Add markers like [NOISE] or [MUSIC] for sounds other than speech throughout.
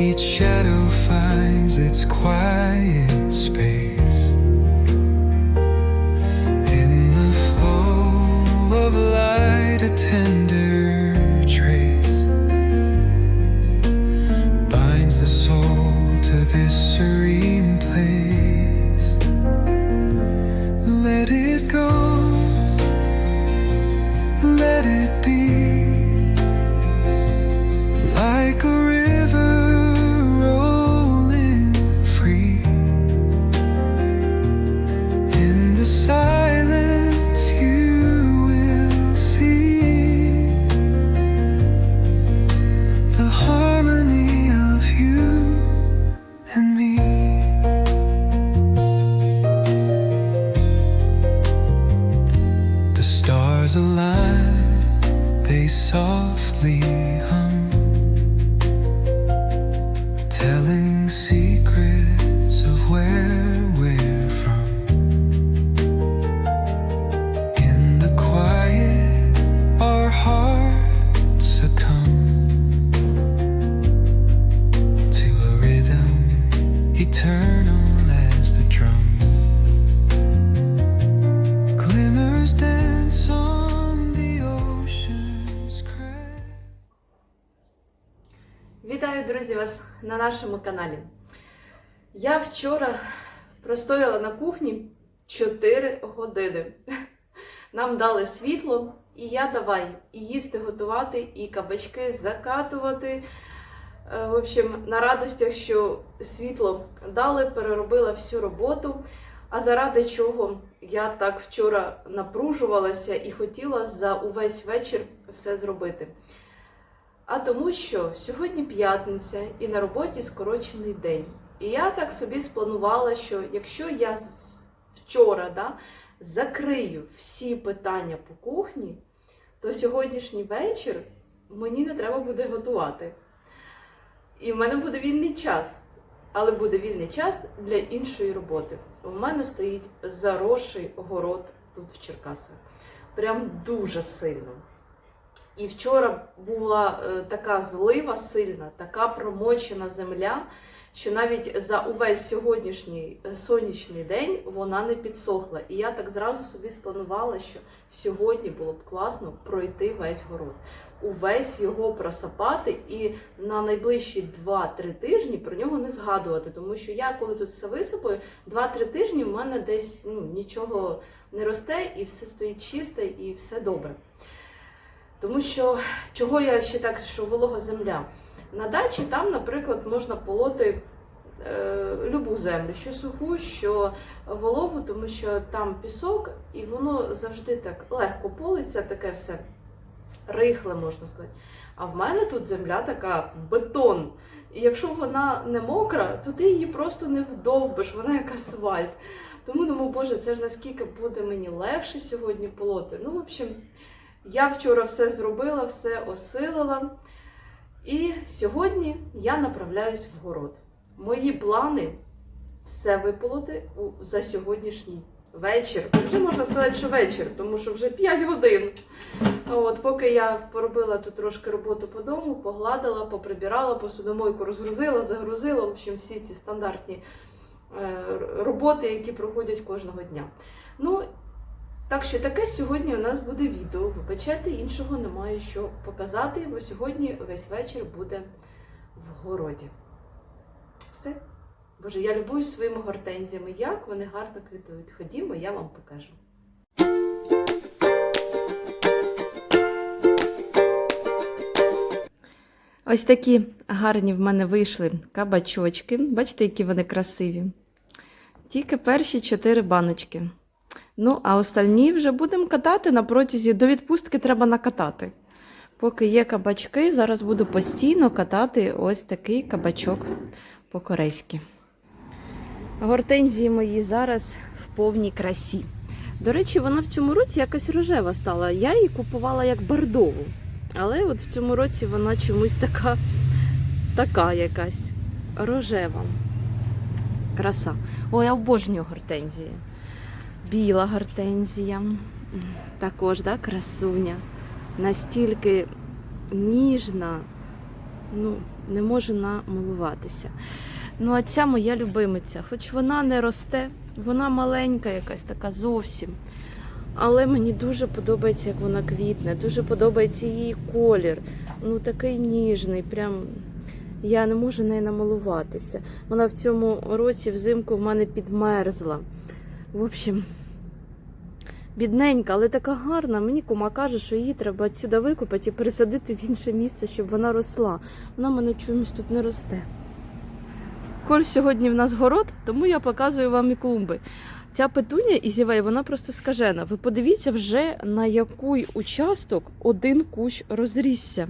Each shadow finds its quiet space. In the flow of light, a на нашому каналі. Я вчора простояла на кухні 4 години. Нам дали світло, і я давай і їсти готувати, і кабачки закатувати. Е, В общем, на радостях, що світло дали, переробила всю роботу. А заради чого я так вчора напружувалася і хотіла за увесь вечір все зробити. А тому, що сьогодні п'ятниця і на роботі скорочений день. І я так собі спланувала, що якщо я вчора да, закрию всі питання по кухні, то сьогоднішній вечір мені не треба буде готувати. І в мене буде вільний час. Але буде вільний час для іншої роботи. У мене стоїть заросший город тут в Черкасах. Прям дуже сильно. І вчора була е, така злива сильна, така промочена земля, що навіть за увесь сьогоднішній е, сонячний день вона не підсохла. І я так зразу собі спланувала, що сьогодні було б класно пройти весь город, увесь його просапати і на найближчі 2-3 тижні про нього не згадувати. Тому що я, коли тут все висипаю, 2-3 тижні в мене десь ну, нічого не росте, і все стоїть чисте, і все добре. Тому що чого я ще так, що волога земля? На дачі там, наприклад, можна полоти е, любу землю, що суху, що вологу, тому що там пісок, і воно завжди так легко политься, таке все рихле, можна сказати. А в мене тут земля така бетон. І якщо вона не мокра, то ти її просто не вдовбиш, вона як асфальт. Тому думаю, боже, це ж наскільки буде мені легше сьогодні полоти. Ну, в общем, я вчора все зробила, все осилила. І сьогодні я направляюсь в город. Мої плани все виполоти за сьогоднішній вечір. Вже можна сказати, що вечір, тому що вже 5 годин. От, поки я поробила тут трошки роботу по дому, погладила, поприбирала, посудомойку розгрузила, загрузила. В общем, всі ці стандартні е, роботи, які проходять кожного дня. Ну, так що таке сьогодні у нас буде відео. Вибачайте, іншого немає що показати, бо сьогодні весь вечір буде в городі. Все. Боже, я любуюсь своїми гортензіями, як вони гарно квітують. Ходімо, я вам покажу. Ось такі гарні в мене вийшли кабачочки. Бачите, які вони красиві. Тільки перші чотири баночки. Ну, а остальні вже будемо катати на протязі до відпустки треба накатати. Поки є кабачки, зараз буду постійно катати ось такий кабачок по-корейськи. Гортензії мої зараз в повній красі. До речі, вона в цьому році якась рожева стала. Я її купувала як бордову. Але от в цьому році вона чомусь така, така якась рожева. Краса. Ой, я обожнюю гортензії. Біла гортензія. Також, да, красуня. Настільки ніжна, ну, не можу намилуватися. Ну, а ця моя любимиця, хоч вона не росте, вона маленька якась така зовсім. Але мені дуже подобається, як вона квітне, дуже подобається її колір. Ну такий ніжний, прям я не можу нею намалуватися. Вона в цьому році взимку в мене підмерзла. В общем, бідненька, але така гарна. Мені кума каже, що її треба відсюди викопати і пересадити в інше місце, щоб вона росла. Вона мене чомусь тут не росте. Коль сьогодні в нас город, тому я показую вам і клумби. Ця петуня ізівей, вона просто скажена. Ви подивіться вже на який участок один кущ розрісся.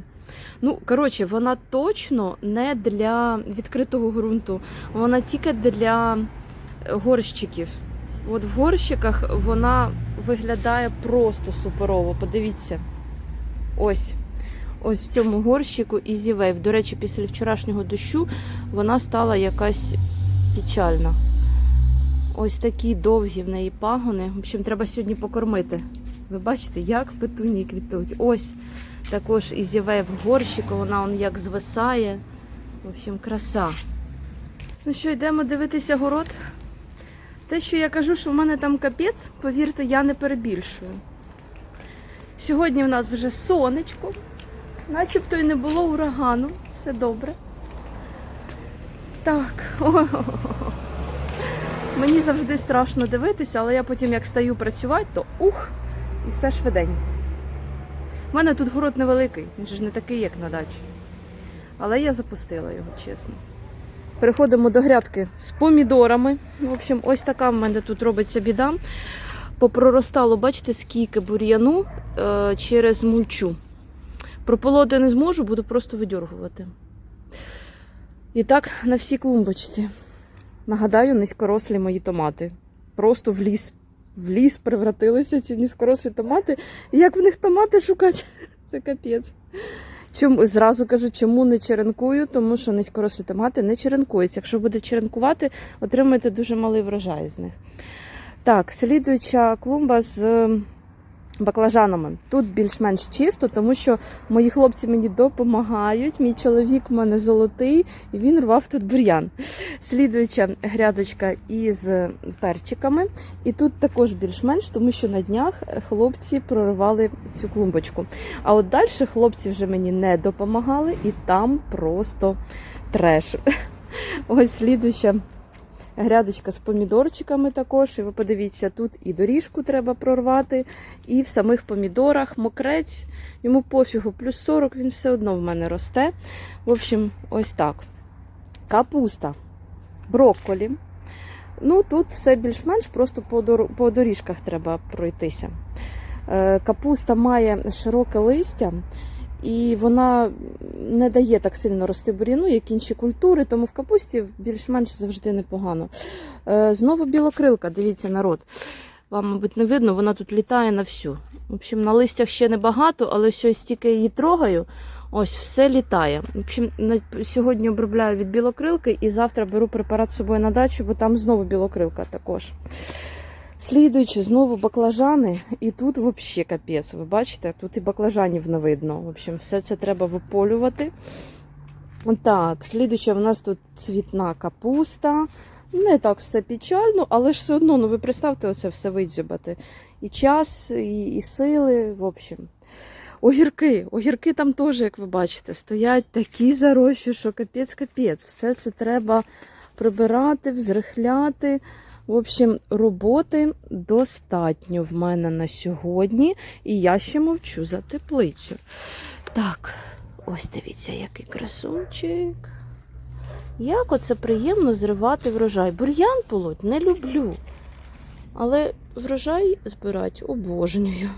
Ну, коротше, вона точно не для відкритого ґрунту, вона тільки для горщиків. От в горщиках вона виглядає просто суперово. Подивіться. Ось. Ось в цьому горщику ізівейв. До речі, після вчорашнього дощу вона стала якась печальна. Ось такі довгі в неї пагони. В общем, треба сьогодні покормити. Ви бачите, як петуні квітуть. Ось також ізівей в горщику, вона он як звисає. В общем, краса. Ну що, йдемо дивитися город. Те, що я кажу, що в мене там капець, повірте, я не перебільшую. Сьогодні в нас вже сонечко, начебто і не було урагану, все добре. Так. [LAUGHS] Мені завжди страшно дивитися, але я потім, як стаю працювати, то ух, і все швиденько. У мене тут город невеликий, він же ж не такий, як на дачі. Але я запустила його, чесно. Переходимо до грядки з помідорами. В общем, ось така в мене тут робиться біда. Попроростало, бачите, скільки бур'яну е, через мульчу. Прополоти не зможу, буду просто видьоргувати. І так на всій клумбочці. Нагадаю, низькорослі мої томати. Просто в ліс. В ліс превратилися ці низькорослі томати. І як в них томати шукати? [LAUGHS] Це капець. Чому зразу кажу, чому не черенкую? Тому що низькорослі томати не черенкуються. Якщо буде черенкувати, отримаєте дуже малий врожай з них. Так, слідуюча клумба з баклажанами. Тут більш-менш чисто, тому що мої хлопці мені допомагають. Мій чоловік в мене золотий, і він рвав тут бур'ян. Слідуюча грядочка із перчиками. І тут також більш-менш, тому що на днях хлопці проривали цю клумбочку. А от далі хлопці вже мені не допомагали, і там просто треш. Ось слідуюча грядочка з помідорчиками також. І ви подивіться, тут і доріжку треба прорвати, і в самих помідорах мокрець. Йому пофігу, плюс 40, він все одно в мене росте. В общем, ось так. Капуста, брокколі. Ну, тут все більш-менш, просто по, доріжках треба пройтися. Е, Капуста має широке листя, і вона не дає так сильно рости бур'яну, як інші культури, тому в капусті більш-менш завжди непогано. Е, Знову білокрилка, дивіться, народ. Вам, мабуть, не видно, вона тут літає на всю. В общем, на листях ще небагато, але все, стільки її трогаю, ось все літає. В общем, сьогодні обробляю від білокрилки і завтра беру препарат з собою на дачу, бо там знову білокрилка також. Слідуючи, знову баклажани, і тут взагалі капець. Ви бачите, тут і баклажанів не видно. В общем, все це треба виполювати. Так, слідуюча в нас тут цвітна капуста. Не так все печально, але ж все одно, ну ви представте оце все видзюбати. І час, і, і сили, в общем. Огірки, огірки там теж, як ви бачите, стоять такі зарощі, що капець-капець. Все це треба прибирати, взрихляти. В общем, роботи достатньо в мене на сьогодні, і я ще мовчу за теплицю. Так, ось дивіться, який красунчик. Як оце приємно зривати врожай. Бур'ян полоть не люблю. Але врожай збирати обожнюю.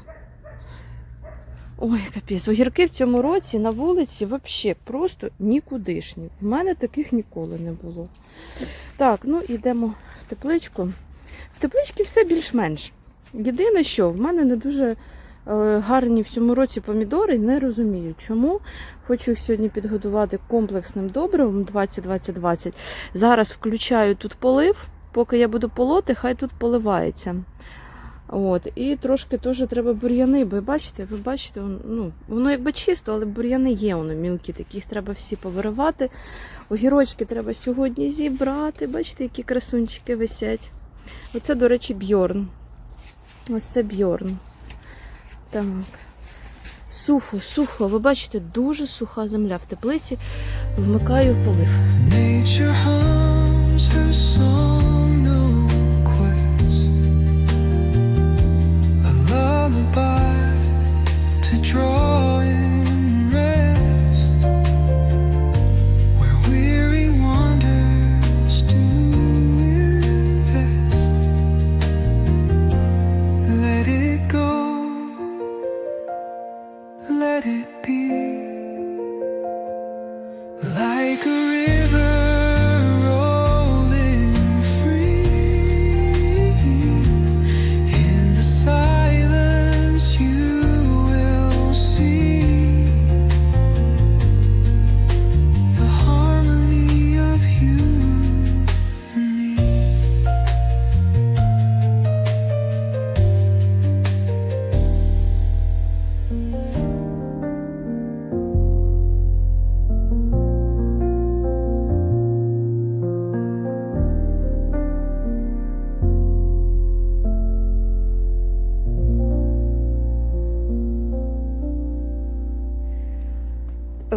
Ой, капець, огірки в цьому році на вулиці взагалі просто нікудишні. В мене таких ніколи не було. Так, ну йдемо тепличку. В тепличці все більш-менш. Єдине, що в мене не дуже е, гарні в цьому році помідори, не розумію чому. Хочу їх сьогодні підгодувати комплексним добривом 20-20-20. Зараз включаю тут полив. Поки я буду полоти, хай тут поливається. От, і трошки теж треба бур'яни, бо бачите, ви бачите, ну, воно якби чисто, але бур'яни є, воно мілкі, такі, їх треба всі повиривати. Огірочки треба сьогодні зібрати. Бачите, які красунчики висять. Оце, до речі, бьорн. Ось це бьорн. Так. Сухо, сухо. Ви бачите, дуже суха земля в теплиці. Вмикаю полив. To draw in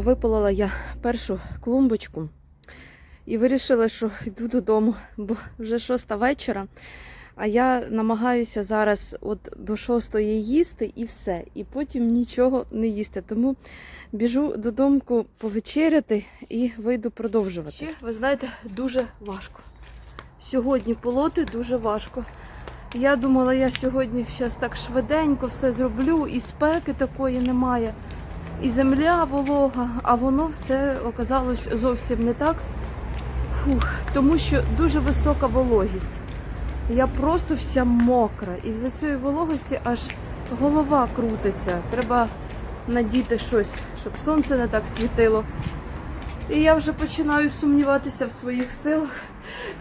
Випалила я першу клумбочку і вирішила, що йду додому, бо вже шоста вечора. А я намагаюся зараз от до шостої їсти і все. І потім нічого не їсти. Тому біжу додому повечеряти і вийду продовжувати. Ще, ви знаєте, дуже важко. Сьогодні полоти дуже важко. Я думала, я сьогодні зараз так швиденько все зроблю, і спеки такої немає і земля волога, а воно все оказалось зовсім не так. Фух, тому що дуже висока вологість. Я просто вся мокра. І за цієї вологості аж голова крутиться. Треба надіти щось, щоб сонце не так світило. І я вже починаю сумніватися в своїх силах,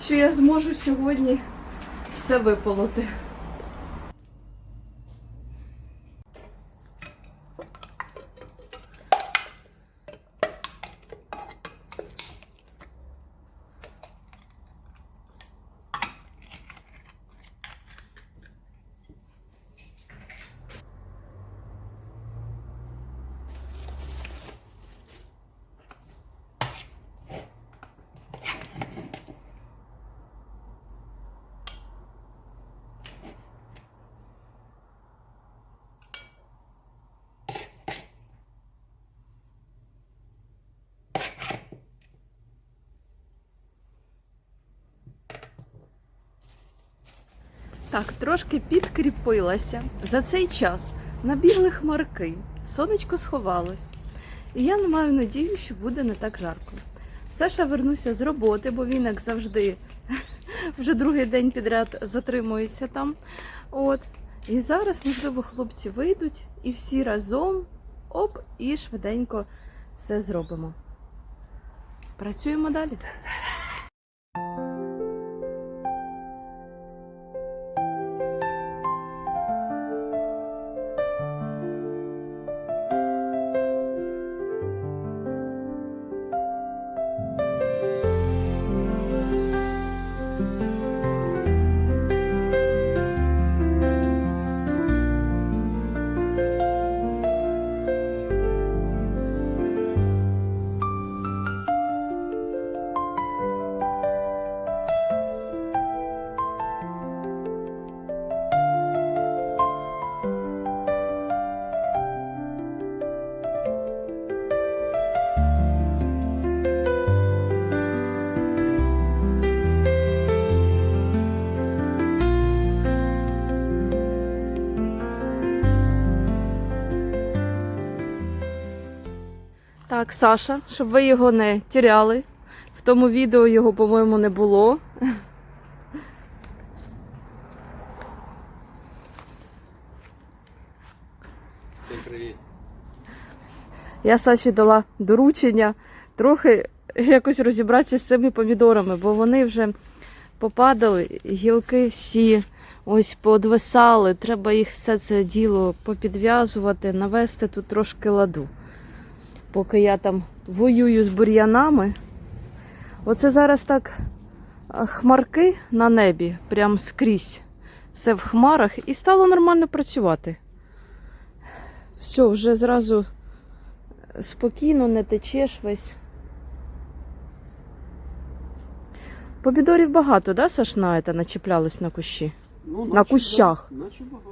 що я зможу сьогодні все виполоти. Так, трошки підкріпилася. За цей час набігли хмарки, сонечко сховалось. І я не маю надію, що буде не так жарко. Саша вернувся з роботи, бо він, як завжди, [LAUGHS] вже другий день підряд затримується там. От. І зараз, можливо, хлопці вийдуть і всі разом оп, і швиденько все зробимо. Працюємо далі. Так, Саша, щоб ви його не тіряли. В тому відео його, по-моєму, не було. Всім привіт. Я Саші дала доручення трохи якось розібратися з цими помідорами, бо вони вже попадали, гілки всі ось поодвисали. Треба їх все це діло попідв'язувати, навести тут трошки ладу. Поки я там воюю з бур'янами. Оце зараз так хмарки на небі, прям скрізь. Все в хмарах, і стало нормально працювати. Все, вже зразу спокійно не течеш весь. Помідорів багато, да, Саш, на це начіплялось на кущі? Ну, На кущах. Наче багато.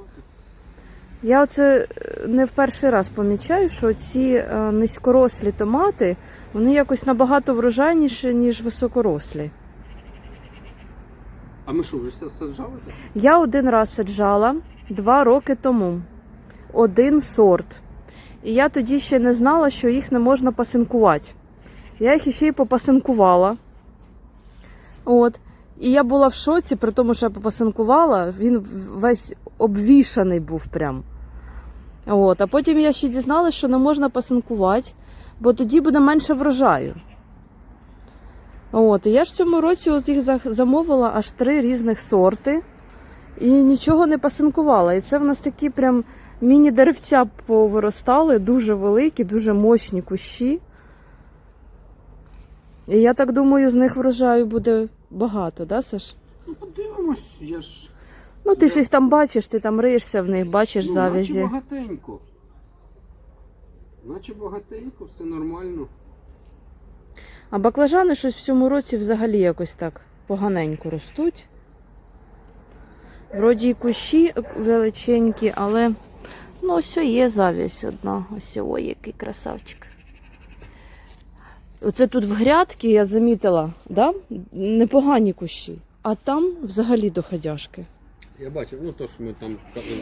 Я оце е, не в перший раз помічаю, що ці е, низькорослі томати, вони якось набагато врожайніші, ніж високорослі. А ми що, вже все саджали? Я один раз саджала два роки тому. Один сорт. І я тоді ще не знала, що їх не можна пасинкувати. Я їх іще й попасинкувала. От. І я була в шоці, при тому, що я попасинкувала, він весь обвішаний був прям. От. А потім я ще дізналася, що не можна пасинкувати, бо тоді буде менше врожаю. От. І я ж в цьому році от їх замовила аж три різних сорти і нічого не пасинкувала. І це в нас такі прям міні-деревця повиростали, дуже великі, дуже мощні кущі. І я так думаю, з них врожаю буде багато, да, Саш? Ну, подивимось, я ж. Ну, ти ж їх там бачиш, ти там риєшся в них, бачиш ну, завязі. Наче багатенько. Наче багатенько, все нормально. А баклажани щось в цьому році взагалі якось так поганенько ростуть. Вроді і кущі величенькі, але ну ось є завість одна. Ось ой, який красавчик. Оце тут в грядки я замітила, да? непогані кущі. А там взагалі доходяшки. Я бачив, ну то, що ми там.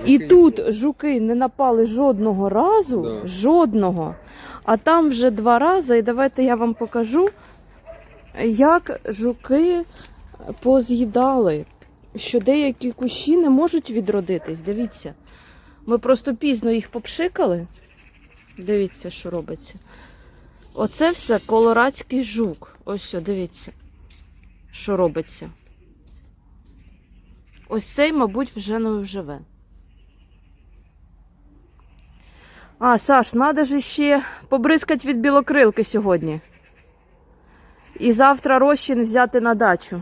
І тут жуки не напали жодного разу, Да. жодного. А там вже два рази, і давайте я вам покажу, як жуки поз'їдали, що деякі кущі не можуть відродитись. Дивіться. Ми просто пізно їх попшикали. Дивіться, що робиться. Оце все колорадський жук. Ось що, дивіться, що робиться. Ось цей, мабуть, вже не живе. А, Саш, треба ж ще побризкати від білокрилки сьогодні. І завтра розчин взяти на дачу.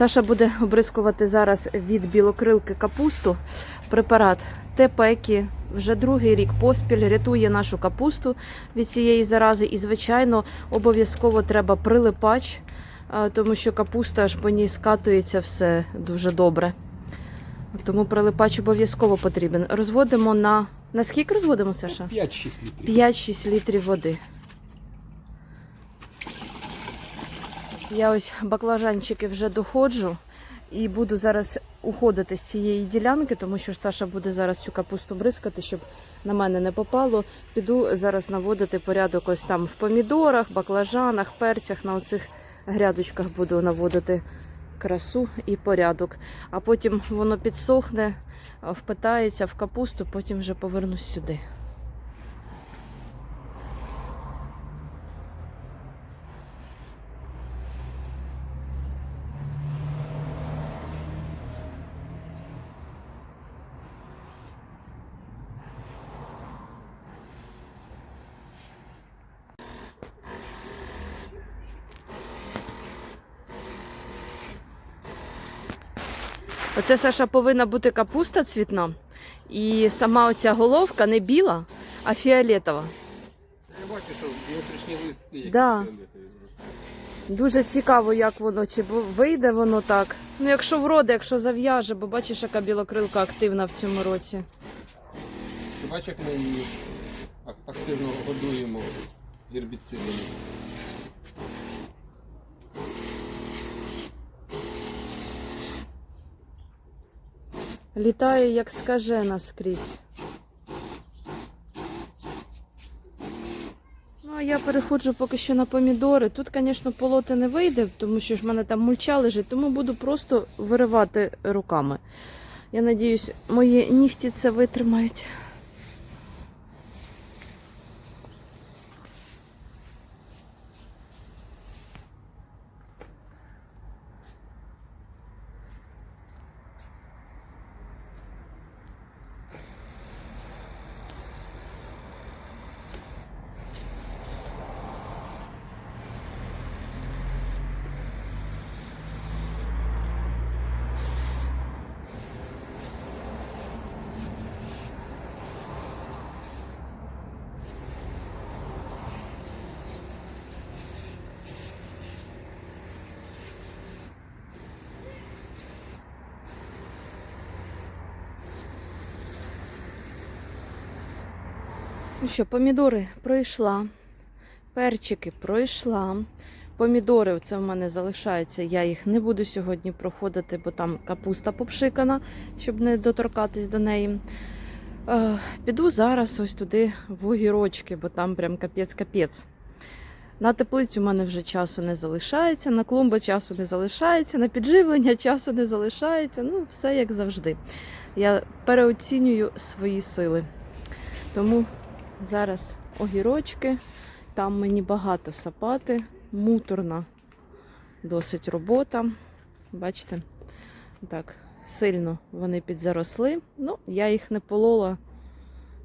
Саша буде обрискувати зараз від білокрилки капусту. Препарат Тепекі вже другий рік поспіль рятує нашу капусту від цієї зарази. І, звичайно, обов'язково треба прилипач, тому що капуста аж по ній скатується все дуже добре. Тому прилипач обов'язково потрібен. Розводимо на. На скільки розводимо, Саша? 5-6 літрів. 5-6 літрів води. Я ось баклажанчики вже доходжу і буду зараз уходити з цієї ділянки, тому що Саша буде зараз цю капусту бризкати, щоб на мене не попало. Піду зараз наводити порядок ось там в помідорах, баклажанах, перцях. На оцих грядочках буду наводити красу і порядок. А потім воно підсохне, впитається в капусту, потім вже повернусь сюди. Оце Саша повинна бути капуста цвітна. І сама оця головка не біла, а фіолетова. Я бачу, що внутрішні листки якісь Да. фіолетові. Дуже цікаво, як воно, чи вийде воно так. Ну, якщо вроде, якщо зав'яже, бо бачиш, яка білокрилка активна в цьому році. Ти бачиш, як ми її активно годуємо гербіцидами. Літає як скажена скрізь. Ну, а я переходжу поки що на помідори. Тут, звісно, полоти не вийде, тому що ж в мене там мульча лежить, тому буду просто виривати руками. Я надіюсь, мої нігті це витримають. Що, помідори пройшла, перчики пройшла. Помідори це в мене залишаються. Я їх не буду сьогодні проходити, бо там капуста попшикана, щоб не доторкатись до неї. Е, піду зараз ось туди в огірочки, бо там прям капець-капець. На теплицю в мене вже часу не залишається, на клумби часу не залишається, на підживлення часу не залишається. Ну, все як завжди. Я переоцінюю свої сили. Тому зараз огірочки, там мені багато сапати, муторна досить робота. Бачите, так, сильно вони підзаросли. Ну, я їх не полола.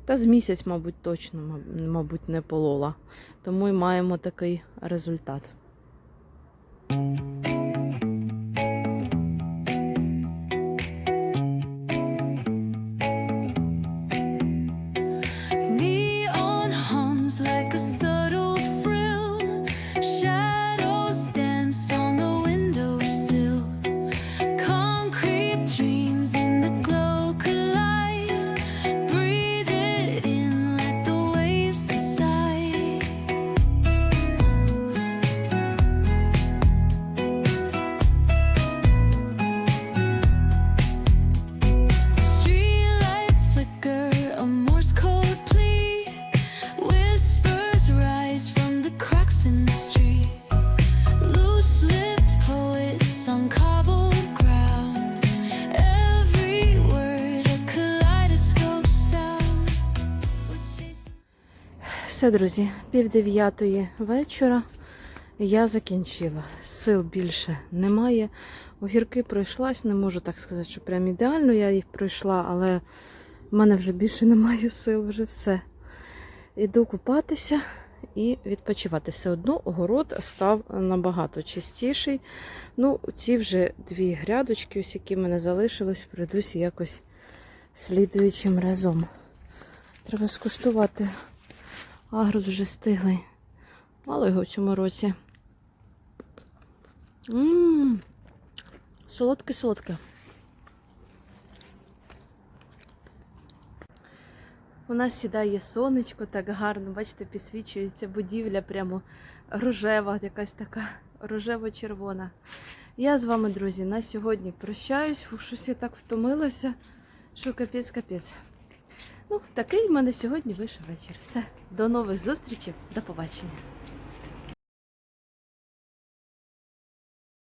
Та з місяць, мабуть, точно, мабуть, не полола. Тому і маємо такий результат. Все, друзі, пів дев'ятої вечора. Я закінчила. Сил більше немає. Огірки пройшлась, не можу так сказати, що прям ідеально я їх пройшла, але в мене вже більше [LAUGHS] немає сил, вже все. Іду купатися і відпочивати. Все одно огород став набагато чистіший. Ну, ці вже дві грядочки, ось які в мене залишилось, пройдусь якось слідуючим разом. Треба скуштувати. Агрос вже стиглий. Мало його в цьому році. Солодке-солодке. У нас сідає сонечко так гарно, бачите, підсвічується будівля прямо рожева, якась така рожево-червона. Я з вами, друзі, на сьогодні прощаюсь. Щось я так втомилася, що капець-капець. Ну, такий в мене сьогодні вийшов вечір. Все, до нових зустрічей, до побачення.